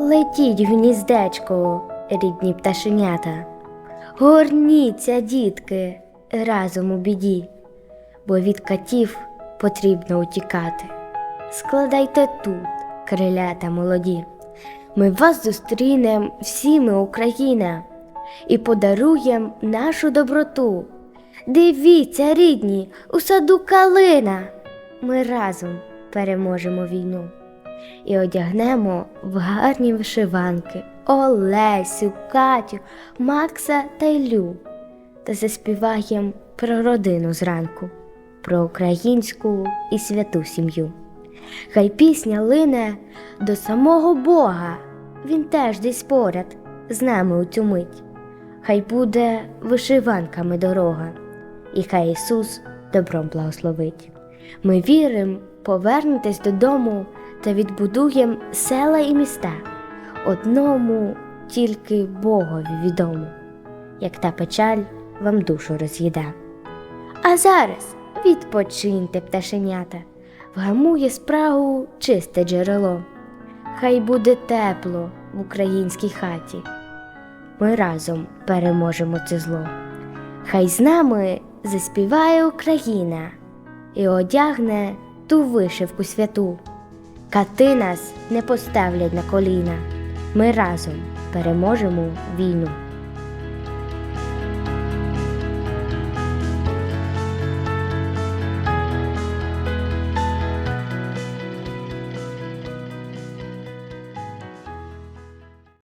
Летіть гніздечко, рідні пташенята, горніться, дітки, разом у біді, бо від катів потрібно утікати. Складайте тут, крилята молоді. Ми вас зустрінем всі ми, Україна, і подаруєм нашу доброту. Дивіться, рідні, у саду калина. Ми разом переможемо війну і одягнемо в гарні вишиванки Олесю, Катю, Макса та Ілю та заспіваєм про родину зранку, про українську і святу сім'ю. Хай пісня лине до самого Бога, він теж десь поряд з нами у цю мить. Хай буде вишиванками дорога, і хай Ісус добром благословить. Ми віримо, повернетесь додому та відбудуєм села і міста, одному тільки Богові відомо, як та печаль вам душу роз'їда. А зараз відпочиньте, пташенята, вгамує спрагу чисте джерело. Хай буде тепло в українській хаті. Ми разом переможемо це зло. Хай з нами заспіває Україна і одягне ту вишивку святу. Кати нас не поставлять на коліна. Ми разом переможемо війну.